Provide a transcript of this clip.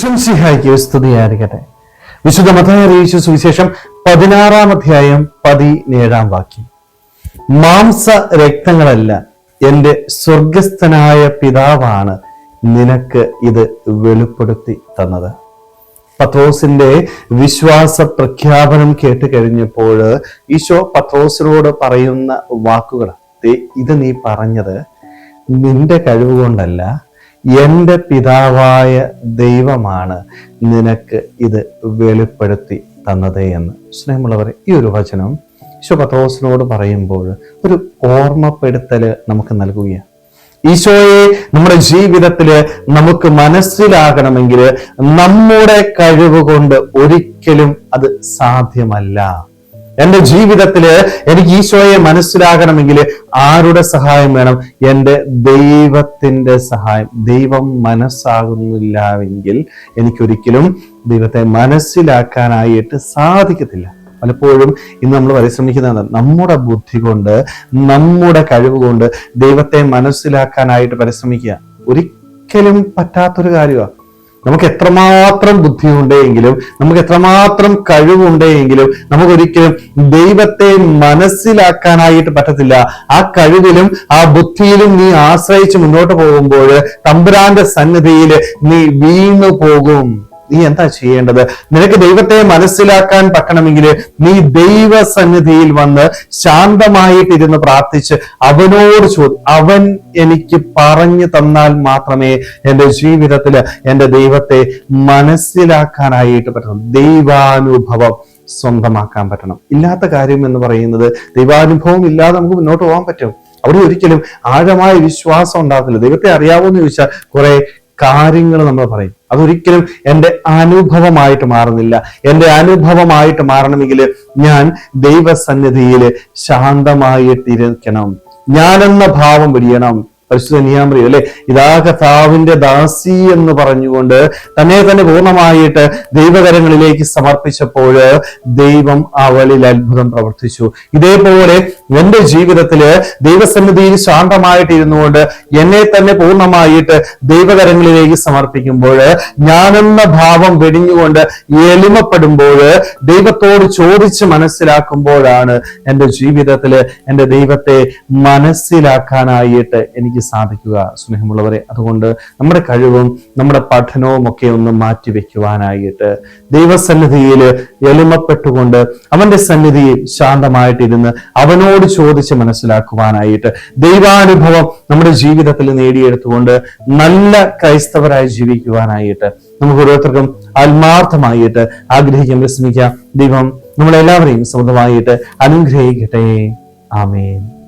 ഈശ്വംസിഹായിക്ക് സ്തുതിയായിരിക്കട്ടെ വിശുദ്ധ മതായ അറിയിച്ച സുവിശേഷം പതിനാറാം അധ്യായം പതിനേഴാം വാക്യം. മാംസ രക്തങ്ങളല്ല എന്റെ സ്വർഗസ്ഥനായ പിതാവാണ് നിനക്ക് ഇത് വെളിപ്പെടുത്തി തന്നത്. പത്രോസിന്റെ വിശ്വാസ പ്രഖ്യാപനം കേട്ട് കഴിഞ്ഞപ്പോൾ ഈശോ പത്രോസിനോട് പറയുന്ന വാക്കുകൾ ഇത് നീ പറഞ്ഞത് നിന്റെ കഴിവ് കൊണ്ടല്ല എന്റെ പിതാവായ ദൈവമാണ് നിനക്ക് ഇത് വെളിപ്പെടുത്തി തന്നത് എന്ന്. സ്നേഹമുള്ളവരെ ഈ ഒരു വചനം ഈശോ പറയുമ്പോൾ ഒരു ഓർമ്മപ്പെടുത്തൽ നമുക്ക് നൽകുകയാണ്. ഈശോയെ നമ്മുടെ ജീവിതത്തിൽ നമുക്ക് മനസ്സിലാകണമെങ്കിൽ നമ്മുടെ കഴിവ് കൊണ്ട് ഒരിക്കലും അത് സാധ്യമല്ല. എന്റെ ജീവിതത്തിൽ എനിക്ക് ഈശോയെ മനസ്സിലാകണമെങ്കിൽ ആരുടെ സഹായം വേണം? എന്റെ ദൈവത്തിന്റെ സഹായം. ദൈവം മനസ്സാകുന്നില്ലെങ്കിൽ എനിക്കൊരിക്കലും ദൈവത്തെ മനസ്സിലാക്കാനായിട്ട് സാധിക്കത്തില്ല. പലപ്പോഴും ഇന്ന് നമ്മൾ പരിശ്രമിക്കുന്നത് നമ്മുടെ ബുദ്ധി കൊണ്ട് നമ്മുടെ കഴിവ് കൊണ്ട് ദൈവത്തെ മനസ്സിലാക്കാനായിട്ട് പരിശ്രമിക്കുക. ഒരിക്കലും പറ്റാത്തൊരു കാര്യമാണ് നമുക്ക് എത്രമാത്രം ബുദ്ധിയുണ്ടെങ്കിലും നമുക്ക് എത്രമാത്രം കഴിവുണ്ടെങ്കിലും നമുക്കൊരിക്കലും ദൈവത്തെ മനസ്സിലാക്കാനായിട്ട് പറ്റത്തില്ല. ആ കഴിവിലും ആ ബുദ്ധിയിലും നീ ആശ്രയിച്ച് മുന്നോട്ട് പോകുമ്പോൾ തമ്പുരാന്റെ സന്നിധിയിൽ നീ വീണു പോകും നീ എന്താ ചെയ്യേണ്ടത്? നിനക്ക് ദൈവത്തെ മനസ്സിലാക്കാൻ പറ്റണമെങ്കിൽ നീ ദൈവസന്നിധിയിൽ വന്ന് ശാന്തമായിട്ടിരുന്ന് പ്രാർത്ഥിച്ച് അവനോട് ചോദി അവൻ എനിക്ക് പറഞ്ഞു തന്നാൽ മാത്രമേ എന്റെ ജീവിതത്തിൽ എന്റെ ദൈവത്തെ മനസ്സിലാക്കാനായിട്ട് പറ്റണം ദൈവാനുഭവം സ്വന്തമാക്കാൻ പറ്റണം. ഇല്ലാത്ത കാര്യം എന്ന് പറയുന്നത് ദൈവാനുഭവം ഇല്ലാതെ നമുക്ക് മുന്നോട്ട് പോകാൻ പറ്റും. അവിടെ ഒരിക്കലും ആഴമായ വിശ്വാസം ഉണ്ടാകത്തില്ല. ദൈവത്തെ അറിയാവോ എന്ന് ചോദിച്ചാൽ കുറെ കാര്യങ്ങൾ നമ്മൾ പറയും. അതൊരിക്കലും എന്റെ അനുഭവമായിട്ട് മാറുന്നില്ല. എന്റെ അനുഭവമായിട്ട് മാറണമെങ്കിൽ ഞാൻ ദൈവസന്നിധിയിൽ ശാന്തമായിട്ടിരിക്കണം. ഞാനെന്ന ഭാവം വെടിയണം പരിശുദ്ധ നിയാമറി അല്ലെ? ഇതാ കഥാവിന്റെ ദാസി എന്ന് പറഞ്ഞുകൊണ്ട് തന്നെ തന്നെ പൂർണമായിട്ട് ദൈവകരങ്ങളിലേക്ക് സമർപ്പിച്ചപ്പോൾ ദൈവം അവളിൽ അത്ഭുതം പ്രവർത്തിച്ചു. ഇതേപോലെ എന്റെ ജീവിതത്തിൽ ദൈവസന്നിധിയിൽ ശാന്തമായിട്ട് ഇരുന്നുകൊണ്ട് എന്നെ തന്നെ പൂർണമായിട്ട് ദൈവകരങ്ങളിലേക്ക് സമർപ്പിക്കുമ്പോൾ ഞാനെന്ന ഭാവം വെടിഞ്ഞുകൊണ്ട് എളിമപ്പെടുമ്പോൾ ദൈവത്തോട് ചോദിച്ച് മനസ്സിലാക്കുമ്പോഴാണ് എന്റെ ജീവിതത്തിൽ എന്റെ ദൈവത്തെ മനസ്സിലാക്കാനായിട്ട് എനിക്ക് സാധിക്കുക സ്നേഹമുള്ളവരെ. അതുകൊണ്ട് നമ്മുടെ കഴിവും നമ്മുടെ പഠനവും ഒക്കെ ഒന്ന് മാറ്റിവെക്കുവാനായിട്ട് ദൈവസന്നിധിയിൽ എളിമപ്പെട്ടുകൊണ്ട് അവന്റെ സന്നിധിയിൽ ശാന്തമായിട്ടിരുന്ന് അവനോട് ചോദിച്ച് മനസ്സിലാക്കുവാനായിട്ട് ദൈവാനുഭവം നമ്മുടെ ജീവിതത്തിൽ നേടിയെടുത്തുകൊണ്ട് നല്ല ക്രൈസ്തവരായി ജീവിക്കുവാനായിട്ട് നമുക്ക് ഓരോരുത്തർക്കും ആത്മാർത്ഥമായിട്ട് ആഗ്രഹിക്കാൻ വിശ്രമിക്കാം. ദൈവം നമ്മളെല്ലാവരെയും സ്വന്തമായിട്ട് അനുഗ്രഹിക്കട്ടെ. ആമേൻ.